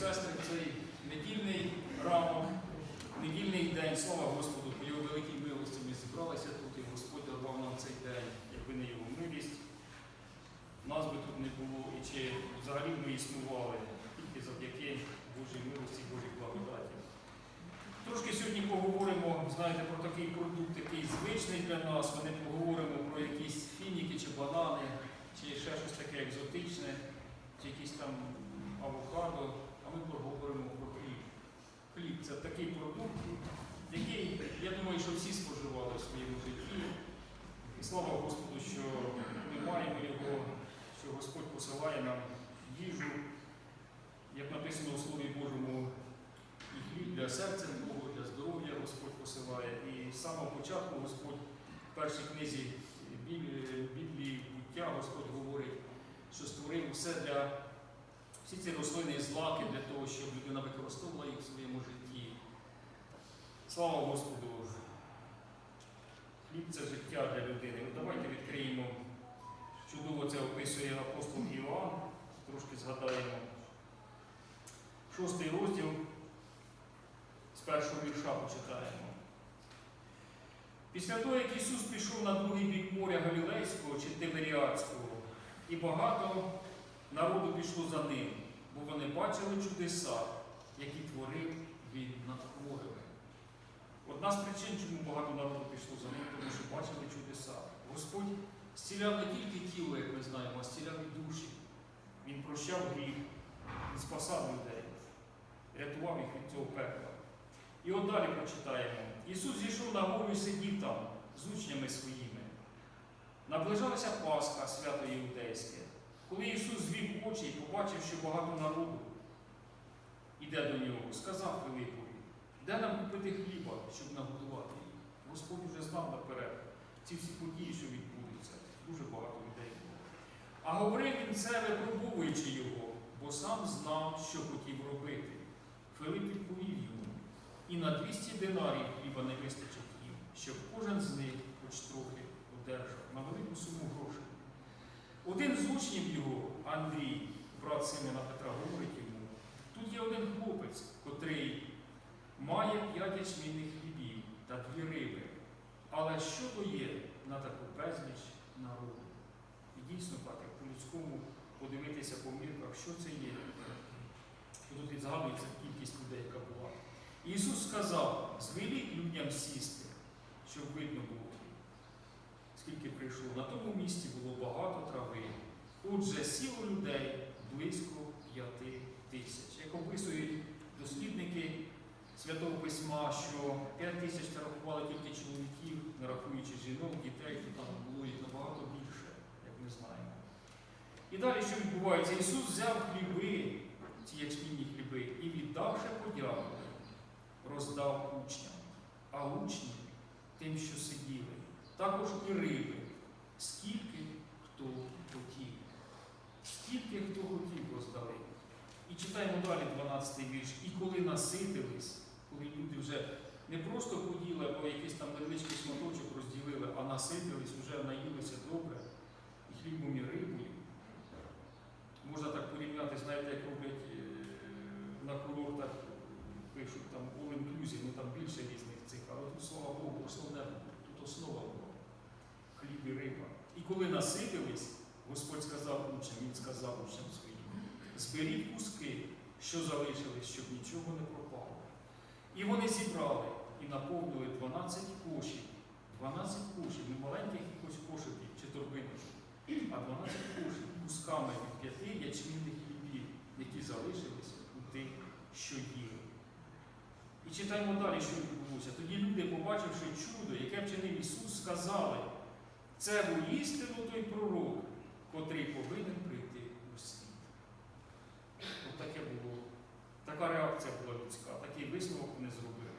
сестри, цей недільний ранок, недільний день, слава Господу, по його великій милості ми зібралися тут, і Господь дарував нам цей день, якби не його милість. Нас би тут не було, і чи взагалі ми існували тільки завдяки Божій милості, Божій благодаті. Трошки сьогодні поговоримо, знаєте, про такий продукт, який звичний для нас. Ми не поговоримо про якісь фініки чи банани, чи ще щось таке екзотичне, чи якісь там авокадо, ми поговоримо про хліб. Хліб це такий продукт, який, я думаю, що всі споживали в своєму житті. І слава Господу, що ми маємо його, що Господь посилає нам їжу, як написано у Слові Божому, і хліб для серця Богу, для здоров'я Господь посилає. І з самого початку Господь в першій книзі Біблії буття Господь говорить, що створив все для всі ці рослинні злаки для того, щоб людина використовувала їх в своєму житті. Слава Господу! Хліб це життя для людини. Ну, давайте відкриємо. Чудово це описує апостол Іоанн. Трошки згадаємо. Шостий розділ з першого вірша почитаємо. Після того, як Ісус пішов на другий бік моря Галілейського чи Тиверіадського, і багато народу пішло за ним, бо вони бачили чудеса, які творив він над хворими. Одна з причин, чому багато народу пішло за ним, тому що бачили чудеса. Господь зціляв не тільки тіло, як ми знаємо, а зціляв і душі. Він прощав гріх, він спасав людей, рятував їх від цього пекла. І от далі прочитаємо. Ісус зійшов на гору і сидів там з учнями своїми. Наближалася Пасха, свято Іудейське. Коли Ісус звів очі і побачив, що багато народу іде до нього, сказав Филипові, де нам купити хліба, щоб нагодувати їх? Господь уже знав наперед ці всі події, що відбудуться. Дуже багато людей було. А говорив він це, випробовуючи його, бо сам знав, що хотів робити. Филип відповів йому, і на 200 динарів хліба не вистачить їм, щоб кожен з них хоч трохи одержав на велику суму грошей. Один з учнів його, Андрій, брат Симона Петра, говорить йому, тут є один хлопець, котрий має п'ять ячмінних хлібів та дві риби. Але що то є на таку безліч народу? І дійсно так, по-людському подивитися по мірках, що це є. І тут згадується кількість людей, яка була. Ісус сказав, звеліть людям сісти, щоб видно було, скільки прийшло. На тому місці було багато трави. Отже, сіло людей близько п'яти тисяч. Як описують дослідники Святого Письма, що 5 тисяч це рахували тільки чоловіків, не рахуючи жінок, дітей, то там було їх набагато більше, як ми знаємо. І далі, що відбувається? Ісус взяв хліби, ці ячмінні хліби, і віддавши подяку, роздав учням, а учні тим, що сиділи, також і риби, скільки хто хотів. Скільки хто хотів роздали. І читаємо далі 12 й вірш. І коли наситились, коли люди вже не просто поїли або якийсь там невеличкий шматочок розділили, а наситились, вже наїлися добре, і хлібом і рибою. Можна так порівняти, знаєте, як роблять е, на курортах, пишуть там all inclusive, ну там більше різних цих, але тут, слава Богу, основне, тут основа була. Хліб і риба. І коли наситились, Господь сказав учням, Він сказав учням своїм, зберіть куски, що залишились, щоб нічого не пропало. І вони зібрали і наповнили 12 кошів. 12 кошів, не маленьких якось кошиків чи торбиночок, а 12 кошів кусками від п'яти ячмінних хлібів, які залишились у тих, що їли. І читаємо далі, що відбулося. Тоді люди, побачивши чудо, яке вчинив Ісус, сказали, це воістину той пророк, котрий повинен прийти у світ. От таке було, така реакція була людська, такий висновок вони зробили.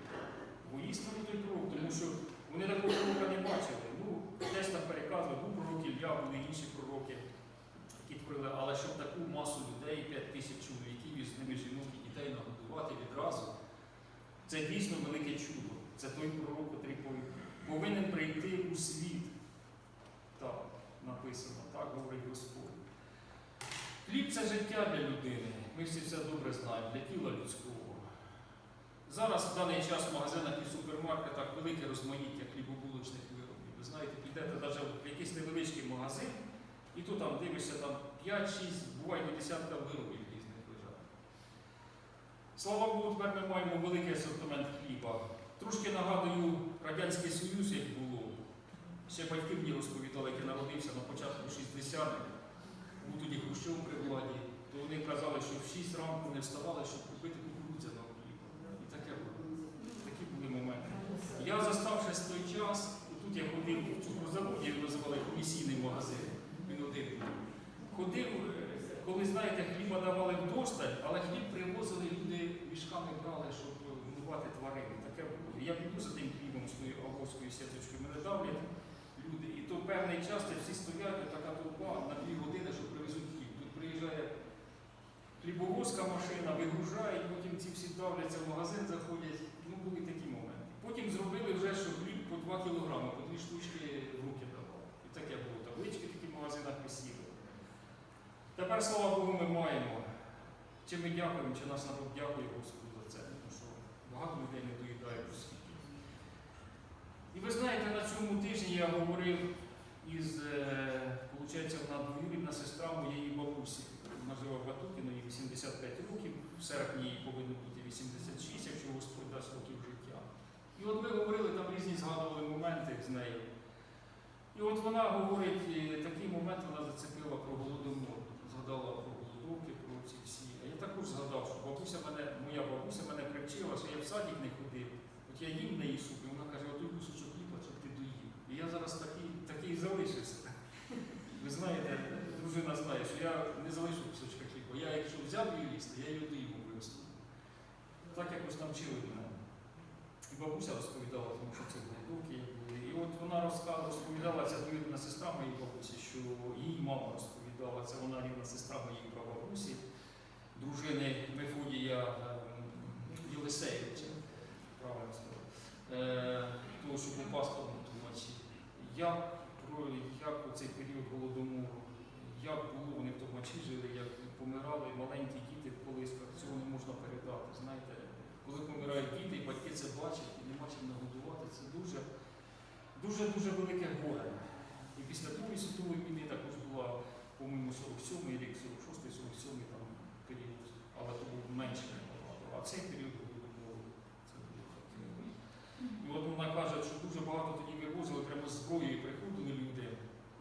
Воістину той пророк, тому що вони такого пророка не бачили. Ну, десь там переказували, був пророк Ілля, були інші пророки, які творили, але щоб таку масу людей, 5 тисяч чоловіків і з ними жінок і дітей нагодувати відразу, це дійсно велике чудо. Це той пророк, який повинен прийти у світ. Написано, так говорить Господь. Хліб це життя для людини. Ми всі це добре знаємо, для тіла людського. Зараз в даний час в магазинах і супермаркетах велике розмаїття хлібобулочних виробів. Ви знаєте, підете навіть в якийсь невеличкий магазин, і то там дивишся там 5-6, буває до десятка виробів різних лежать. Слава Богу, тепер ми маємо великий асортимент хліба. Трошки нагадую Радянський Союз, як було. Ще батьки мені розповідали, як я народився на початку 60-х, був тоді Хрущов при владі, то вони казали, що в 6 ранку не вставали, щоб купити кукурудзяного хліба. І таке було. Такі були моменти. Я заставши той час, тут я ходив в цукрозаводі, його називали комісійний магазин, він один був. Ходив, е, коли, знаєте, хліба давали вдосталь, але хліб привозили, люди мішками брали, щоб годувати тварин. Таке було. Я піду за тим хлібом з тою авгостською сіточкою, мене давлять люди. І то певний час це всі стоять, така толпа на дві години, щоб привезуть хліб. Тут приїжджає хлібовозка машина, вигружають, потім ці всі давляться в магазин, заходять. Ну, були такі моменти. Потім зробили вже, що хліб по 2 кілограми, по 2 штучки в руки давали. І таке було. Таблички такі в магазинах висіли. Тепер, слава Богу, ми маємо. Чи ми дякуємо, чи наш народ дякує Господу за це, тому що багато людей не доїдають у світі. І ви знаєте, на цьому тижні я говорив із, виходить, вона двоюрідна сестра моєї бабусі. Живе в їй 85 років, в серпні їй повинно бути 86, якщо Господь дасть років життя. І от ви говорили, там різні згадували моменти з нею. І от вона говорить, е, такий момент вона зацепила про голодомор, згадала про голодовки, про ці всі. А я також згадав, що бабуся мене, моя бабуся мене привчила, що я в садик не ходив. От я їм в неї суп, вона каже, отой кусочок хліба, щоб ти доїв. І я зараз такий, такий залишився. Ви знаєте, дружина знає, що я не залишу кусочка хліба. Я якщо взяв її їсти, я її доїм обов'язково. Так якось навчили мене. І бабуся розповідала, тому що це були. І от вона розка- розповідала, ця двоюрідна сестра моєї бабусі, що їй мама розповідала, це вона рідна сестра моєї прабабусі, дружини Мефодія ем, Єлисеєвича, правильно сказав, е, того, що був пастором Тумачі. Як, про, як у цей період голодомору, як було, вони в Томачі жили, як помирали маленькі діти в колисках, цього не можна передати. Знаєте, коли помирають діти, і батьки це бачать і нема чим нагодувати, це дуже, дуже, дуже велике горе. І після Другої світової війни також була, по-моєму, 47-й рік, 46-й, 47-й там період, але то був менше набагато. А цей період голодомору, це було таке. І от вона каже, що дуже багато тоді вивозили прямо зброєю, приходили люди.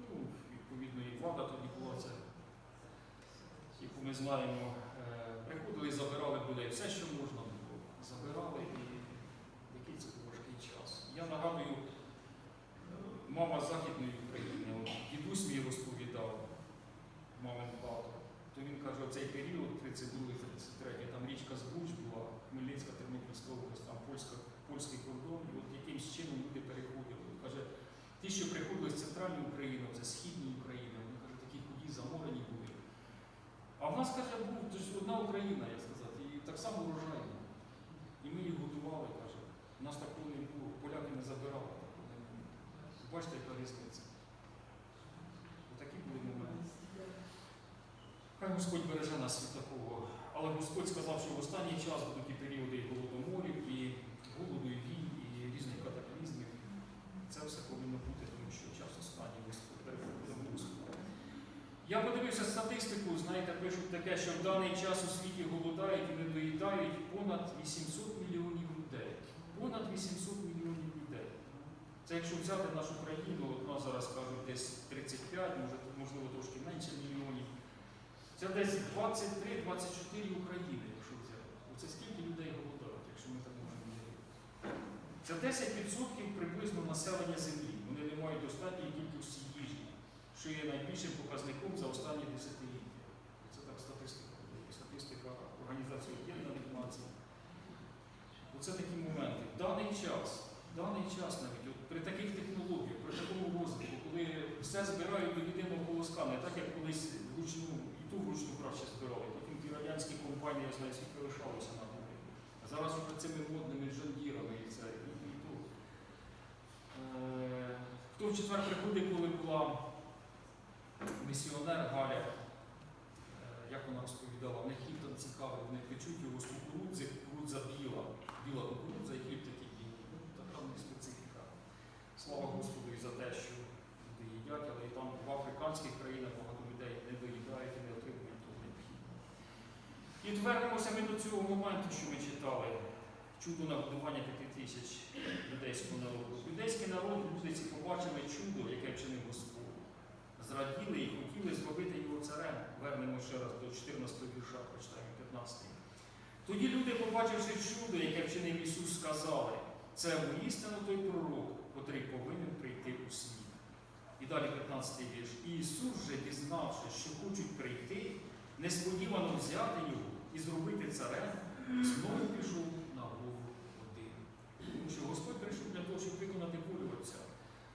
Ну, відповідно, і влада тоді була це, яку ми знаємо. Е, Приходили і забирали людей все, що можна було. Забирали і який це був важкий час. Я нагадую, е, мама Західної України, дідусь мій розповідав, мамин тато, то він каже, оцей період, 32-33, там річка Збуч була, Хмельницька, Тернопільська область, там польська, польський кордон, і от якимсь чином люди переходили. Каже, ті, що приходили з центральної України, це східної України, заморені були. А в нас, каже, був одна Україна, як сказати, і так само врожайна. І ми їх годували, каже. У нас такого не було, поляки не забирали. Бачите, яка різниця. Отакі були моменти. Хай Господь береже нас від такого. Але Господь сказав, що в останній час будуть і періоди і голодоморів, і голоду, і війн, і різних катаклізмів. Це все повинно бути, тому що час останній Господь переходить до Господа. Я подивився статистику, знаєте, пишуть таке, що в даний час у світі голодають і не доїдають понад 800 мільйонів людей. Понад 800 мільйонів людей. Це якщо взяти нашу країну, от нас зараз кажуть десь 35, може, можливо трошки менше мільйонів. Це десь 23-24 України, якщо взяти. Оце скільки людей голодають, якщо ми так можемо говорити. Це 10% приблизно населення землі. Вони не мають достатньої кількості що є найбільшим показником за останні десятиліття. Це так статистика. Статистика Організації Об'єднаних Націй. Оце такі моменти. В даний час, в даний час навіть от при таких технологіях, при такому розвитку, коли все збирають до єдиного колоска, не так як колись вручну, і ту вручну краще збирали. Потім ті радянські компанії, я знаю, скільки лишалося на дворі. А зараз вже цими модними жондірами і це і, і то. Е, Хто в четвер приходить, коли була місіонер Галя, е, розповідала, в них хліб там цікавий, вони печуть його з кукурудзи, кукурудза біла, біла кукурудза і хліб такий білий. Ну, така в них специфіка. Слава Господу і за те, що люди їдять, але і там в африканських країнах багато людей не доїдають і не отримують того необхідного. І от вернемося ми до цього моменту, що ми читали. Чудо нагодування п'яти тисяч юдейського народу. Юдейський народ, ці побачили чудо, яке вчинив Господь. Зраділи і хотіли зробити його царем. Вернемо ще раз до 14 вірша, прочитаємо 15. Тоді люди, побачивши чудо, яке вчинив Ісус, сказали, це воістину той пророк, котрий повинен прийти у світ. І далі 15 вірш. І Ісус же, дізнавши, що хочуть прийти, несподівано взяти його і зробити царем, знову пішов на голову один. Тому що Господь прийшов для того, щоб виконати волю Отця,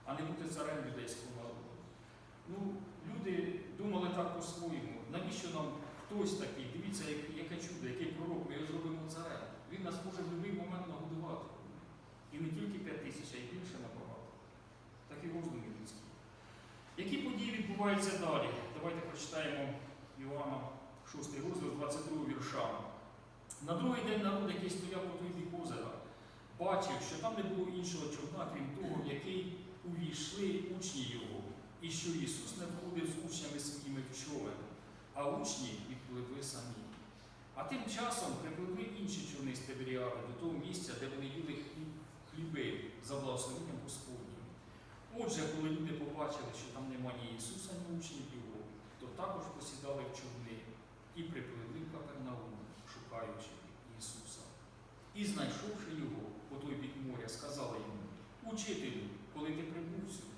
а не бути царем юдейського народу. Ну, люди думали так по-своєму. Навіщо нам хтось такий? Дивіться, як- яке чудо, який пророк, ми його зробимо царем. Він нас може в будь-який момент нагодувати. І не тільки 5 тисяч, а й більше набагато. Такі роздуми людські. Які події відбуваються далі? Давайте прочитаємо Іоанна 6 розділ 22 вірша. На другий день народ, який стояв по той бік озера, бачив, що там не було іншого човна, крім того, в який увійшли учні його, і що Ісус не входив з учнями своїми в човен, а учні відпливли самі. А тим часом припливли інші човни з Тиберіади до того місця, де вони їли хліб, хліби за благословенням Господнім. Отже, коли люди побачили, що там нема ні Ісуса, ні учнів Його, то також посідали в човни і припливли в Капернаум, шукаючи Ісуса. І знайшовши його по той бік моря, сказали йому, Учителю, коли ти прибув сюди,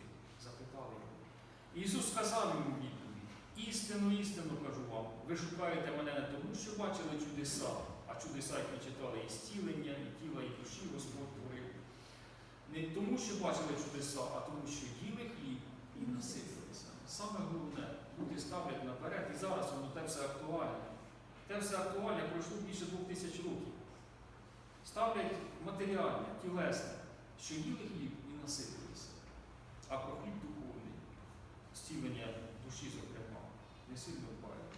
Ісус сказав йому відповідь, істину, істину кажу вам, ви шукаєте мене не тому, що бачили чудеса, а чудеса, як ми читали, і зцілення, і тіла, і душі Господь творив. Не тому, що бачили чудеса, а тому, що їли хліб і наситилися. Саме головне, люди ставлять наперед, і зараз воно те все актуальне. Те все актуальне пройшло більше двох тисяч років. Ставлять матеріальне, тілесне, що їли хліб і наситилися. А про хліб зцілення душі, зокрема, не сильно дбають.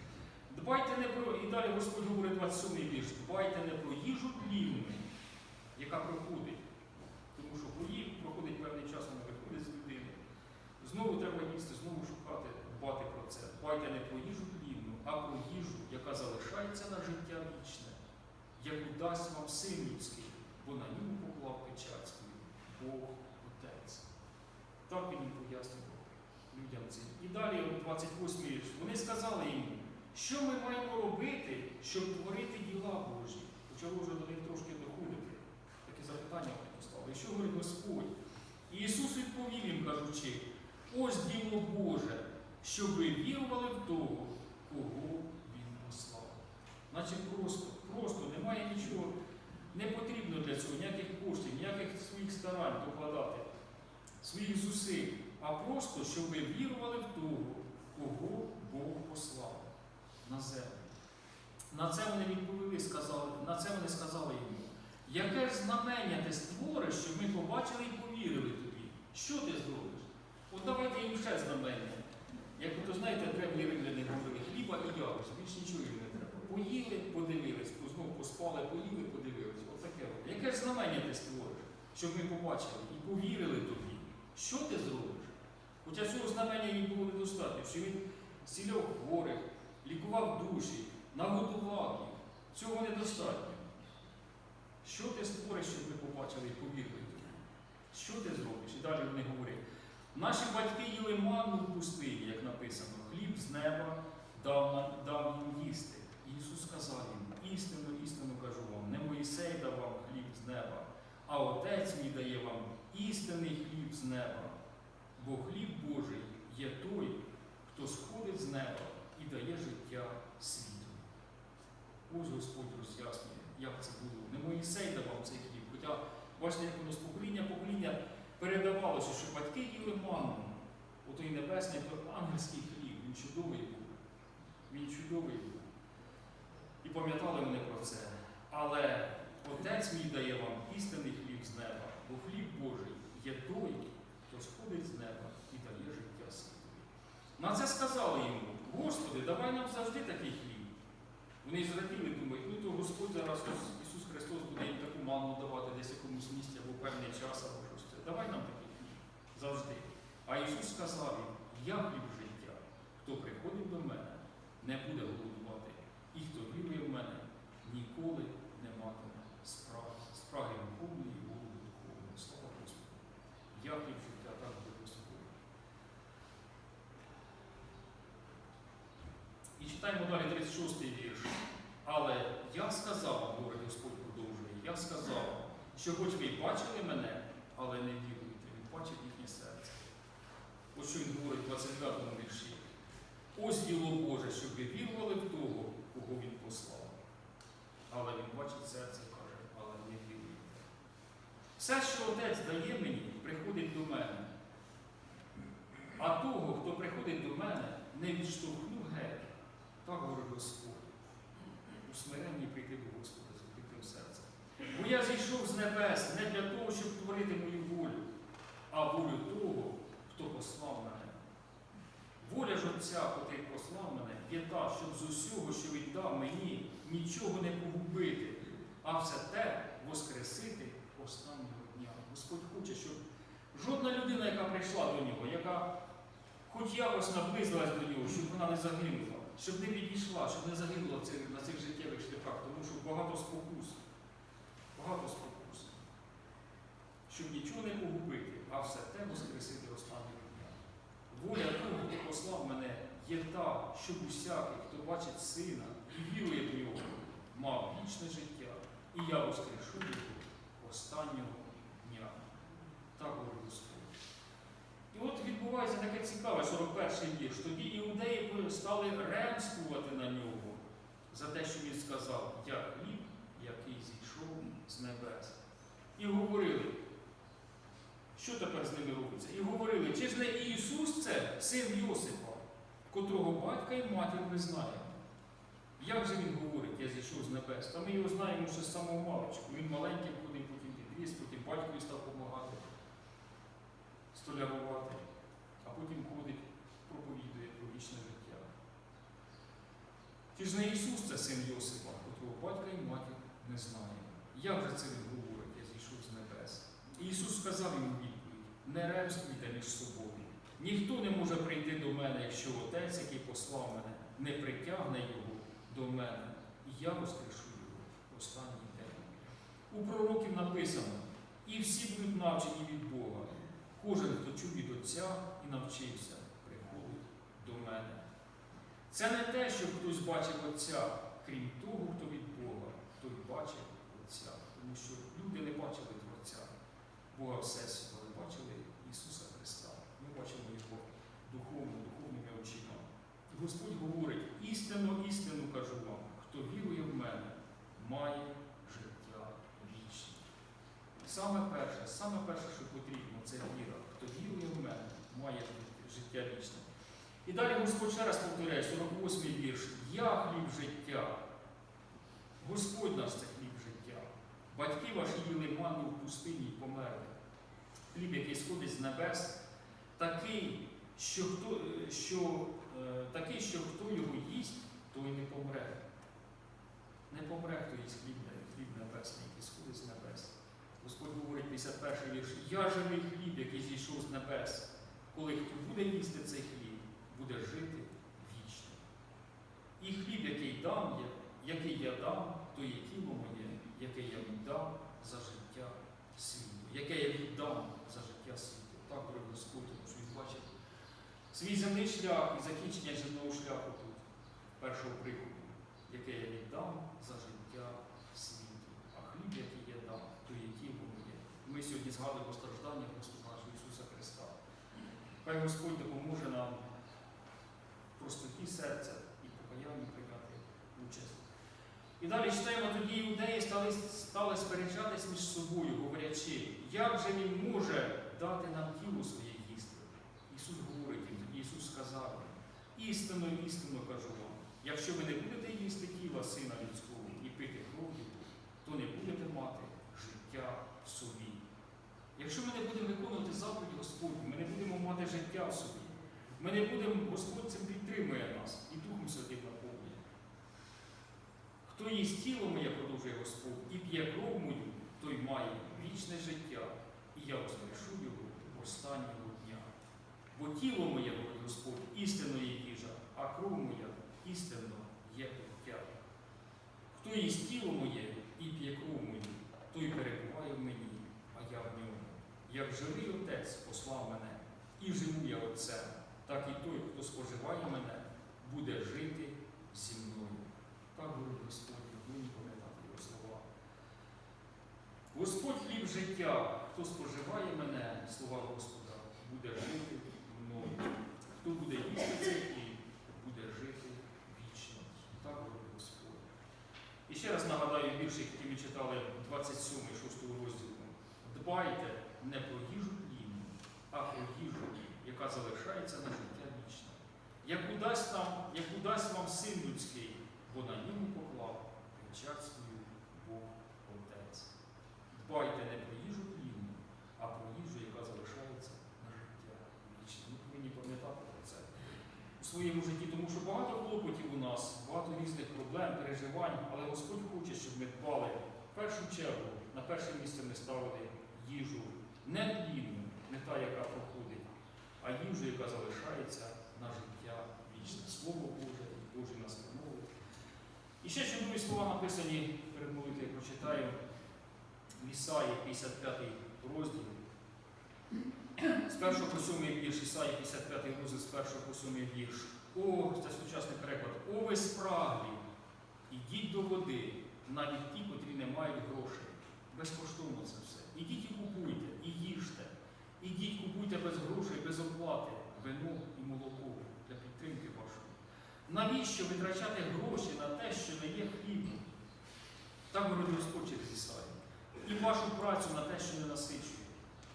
Дбайте не про, і далі Господь говорить 27 вірш, дбайте не про їжу тлінну, яка проходить. Тому що поїв проходить певний час, вона виходить з людини. Знову треба їсти, знову шукати, дбати про це. Дбайте не про їжу тлінну, а про їжу, яка залишається на життя вічне, яку дасть вам син людський, бо на ньому поклав печать свою Бог Отець. Так він їм пояснював людям цим. І далі, от 28 вірш, вони сказали йому, що ми маємо робити, щоб творити діла Божі. Почало вже до них трошки доходити. Таке запитання вони поставили. Що говорить Господь? І Ісус відповів їм, кажучи, ось діло Боже, щоб ви вірували в того, кого Він послав. Наче просто, просто немає нічого, не потрібно для цього ніяких коштів, ніяких своїх старань докладати, своїх зусиль, а просто, щоб ви вірували в того, кого Бог послав на землю. На це вони відповіли, сказали, на це вони сказали йому, яке ж знамення ти створиш, щоб ми побачили і повірили тобі? Що ти зробиш? От давайте їм ще знамення. Як ви то знаєте, древні римляни говорили хліба і ягоз, більш нічого їм не треба. Поїли, подивились, знову поспали, поїли, подивились. От таке. от. Яке ж знамення ти створиш, щоб ми побачили і повірили тобі? Що ти зробиш? Хоча цього знамення їм було недостатньо, що він зціляв хворих, лікував душі, нагодував їх. Цього недостатньо. Що ти створиш, щоб ми побачили і повірили? Що ти зробиш? І далі вони говорять. Наші батьки їли манну в пустині, як написано, хліб з неба дав, дав їм їсти. Ісус сказав їм, істину, істину кажу вам, не Моїсей дав вам хліб з неба, а Отець мій дає вам істинний хліб з неба. Бо хліб Божий є той, хто сходить з неба і дає життя світу. Ось Господь роз'яснює, як це було. Не Моїсей давав цей хліб. Хоча, бачите, як воно з покоління покоління передавалося, що батьки їли манну. Отой небесний, то ангельський хліб, він чудовий був. Він чудовий був. І пам'ятали вони про це. Але Отець мій дає вам істинний хліб з неба, бо хліб Божий є той, сходить з неба і дає життя світові. На це сказали йому, Господи, давай нам завжди такий хліб. Вони зраділи, думають, ну то Господь зараз Ісус Христос буде їм таку манну давати десь якомусь місці або певний час, або щось. Давай нам такий хліб завжди. А Ісус сказав їм, я хліб життя, хто приходить до мене, не буде голодувати. І хто вірує в мене, ніколи не читаємо далі 36 вірш. Але я сказав, говорить Господь продовжує, я сказав, що хоч ви бачили мене, але не віруєте, він бачить їхнє серце. Ось що він говорить в 29 вірші. Ось діло Боже, щоб ви вірували в того, кого він послав. Але він бачить серце каже, але не віруєте. Все, що Отець дає мені, приходить до мене. А того, хто приходить до мене, не відштовхну геть. Так говорить Господь. У смиренні прийти до Господа з відкритим серцем. Бо я зійшов з небес не для того, щоб творити мою волю, а волю того, хто послав мене. Воля ж Отця, котрий послав мене, є та, щоб з усього, що він дав мені, нічого не погубити, а все те воскресити останнього дня. Господь хоче, щоб жодна людина, яка прийшла до нього, яка хоч якось наблизилась до нього, щоб вона не загинула, щоб не відійшла, щоб не загинула на цих життєвих шляхах, тому що багато спокус, багато спокус, щоб нічого не погубити, а все те воскресити останнього дня. Воля того, хто послав мене, є та, щоб усякий, хто бачить сина і вірує в нього, мав вічне життя, і я воскрешу його останнього дня. Так говорить Господь. І от відбувається таке цікаве 41 вірш. Тоді іудеї стали ремствувати на нього за те, що він сказав, я хліб, який зійшов з небес. І говорили, що тепер з ними робиться? І говорили, чи ж не Ісус це син Йосипа, котрого батька і матір ми знаємо? Як же він говорить, я зійшов з небес? Та ми його знаємо ще з самого маличку. Він маленьким ходив, потім підріс, потім батькові став допомагати, столярувати, а потім ходить, проповідує про вічне життя. Чи ж не Ісус це син Йосипа, котрого батька і матір не знає? Як же це він говорить, я зійшов з небес? І Ісус сказав йому відповідь: не ремствуйте між собою. Ніхто не може прийти до мене, якщо Отець, який послав мене, не притягне його до мене, і я воскрешу його в останній день. У пророків написано, і всі будуть навчені від Бога. Кожен, хто чув від Отця навчився, приходить до мене. Це не те, що хтось бачив Отця, крім того, хто від Бога, той бачив Отця. Тому що люди не бачили Творця, Бога Всесвіту, але бачили Ісуса Христа. Ми бачимо Його духовно, духовними очима. Господь говорить, істинно, істинно кажу вам, хто вірує в мене, має життя вічне. Саме перше, саме перше, що потрібно, це віра. Хто вірує в мене, має життя вічне. І далі Господь ще раз повторяє, 48 й вірш. Я хліб життя. Господь наш це хліб життя. Батьки ваші їли манну в пустині і померли. Хліб, який сходить з небес, такий, що хто, що, е, такий, що хто його їсть, той не помре. Не помре, хто їсть хліб, хліб небесний, який сходить з небес. Господь говорить 51 вірш. Я живий хліб, який зійшов з небес. Коли хто буде їсти цей хліб, буде жити вічно. І хліб, який дам я, який я дам, то є тіло моє, яке я віддам за життя світу, яке я віддам за життя світу. Так говорить Господь, що він бачив свій земний шлях і закінчення земного шляху тут, першого приходу, яке я віддам за життя світу. А хліб, який я дам, то є тіло моє. Ми сьогодні згадуємо страждання Господа. Хай Господь допоможе нам в простоті серця і покаянні прийняти участь. І далі читаємо, тоді іудеї стали, стали сперечатись між собою, говорячи, як же він може дати нам тіло своє їсти? Ісус говорить їм, Ісус сказав, істинно, істинно кажу вам, якщо ви не будете їсти тіла Сина людського і пити кров Його, то не будете мати життя. Якщо ми не будемо виконувати заповідь Господню, ми не будемо мати життя в собі. Ми не будемо, Господь цим підтримує нас і Духом Святим наповнює. Хто їсть тіло моє, продовжує Господь, і п'є кров мою, той має вічне життя, і я воскрешу його останнього дня. Бо тіло моє, говорить Господь, істинно є їжа, а кров моя істинно є пиття. Хто їсть тіло моє і п'є кров мою, той перебуває в мені, а я в ньому. Як живий отець послав мене, і живу я Отцем, так і той, хто споживає мене, буде жити зі мною. Так говорить Господь, повинні пам'ятати його слова. Господь хліб життя, хто споживає мене, слова Господа, буде жити мною. Хто буде їсти цей хліб, буде жити вічно. Так говорить Господь. І ще раз нагадаю вірші, які ми читали 27, 6 розділу. Дбайте не про їжу плінну, а про їжу, яка залишається на життя вічне. Яку дасть, нам, яку дасть вам син людський, бо на ньому поклав печать свою Бог Отець. Дбайте не про їжу плінну, а про їжу, яка залишається на життя вічне. Ми повинні пам'ятати про це у своєму житті, тому що багато клопотів у нас, багато різних проблем, переживань, але Господь хоче, щоб ми дбали в першу чергу, на перше місце ми ставили їжу не плінну, не та, яка проходить, а їжу, яка залишається на життя вічне. Слово Боже і Божі настанови. І ще чудові слова написані перед молитвою, прочитаю в Ісаї, 55 розділ. З 1 по 7 вірш, Ісаї 55 розділ, з 1 по 7 вірш. О, це сучасний переклад. О, ви спраглі, ідіть до води, навіть ті, котрі не мають грошей. Безкоштовно це все. Ідіть і купуйте, і їжте. Ідіть, купуйте без грошей, без оплати, вино і молоко для підтримки вашої. Навіщо витрачати гроші на те, що не є хлібом? Так говорить Господь через. І вашу працю на те, що не насичує.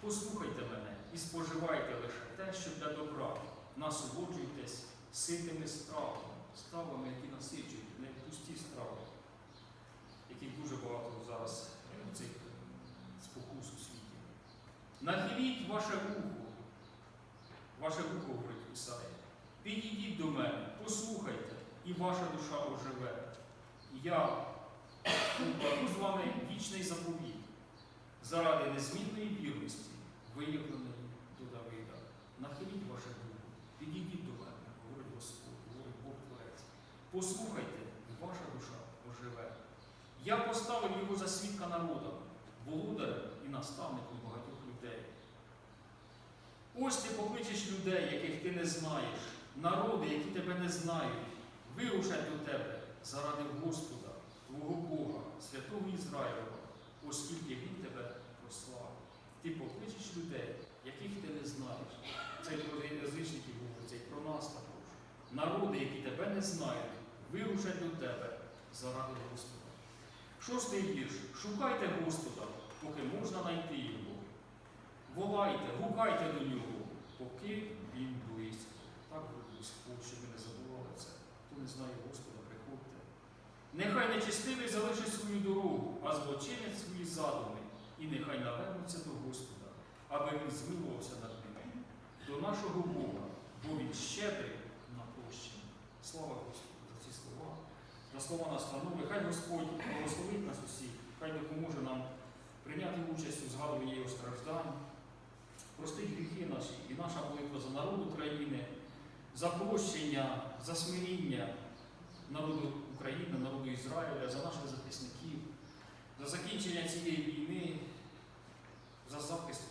Послухайте мене і споживайте лише те, що для добра. Насолоджуйтесь ситими стравами, стравами, які насичують, не пусті страви, яких дуже багато зараз е, цих спокус у світі. Нахиліть ваше вухо, ваше вухо, говорить Ісаїя. Підійдіть до мене, послухайте, і ваша душа оживе. Я укладу з вами вічний заповіт заради незмінної вірності, виявленої до Давида. Нахиліть ваше вухо, підійдіть до мене, говорить Господь, говорить Бог Творець. Послухайте, і ваша душа оживе. Я поставив його за свідка народа, володарем і наставником багатьох людей. Ось ти покличеш людей, яких ти не знаєш, народи, які тебе не знають, вирушать до тебе заради Господа, твого Бога, святого Ізраїлова, оскільки Він тебе прославив. Ти покличеш людей, яких ти не знаєш. Це й про язичників говориться, і про нас також. Народи, які тебе не знають, вирушать до тебе заради Господа. Шостий вірш. Шукайте Господа, поки можна знайти його. Волайте, гукайте до нього, поки він близько. Так Господь, щоб ви не забували це. Хто не знає Господа, приходьте. Нехай нечистивий залишить свою дорогу, а злочинець свої задуми, і нехай навернуться до Господа, аби він змилувався над ними, до нашого Бога, бо він щедрий на прощення. Слава Господу слова настанови. Хай Господь благословить нас усіх, хай допоможе нам прийняти участь у згадуванні його страждань, простить гріхи наші і наша молитва за народ України, за прощення, за смиріння народу України, народу Ізраїля, за наших захисників, за закінчення цієї війни, за захист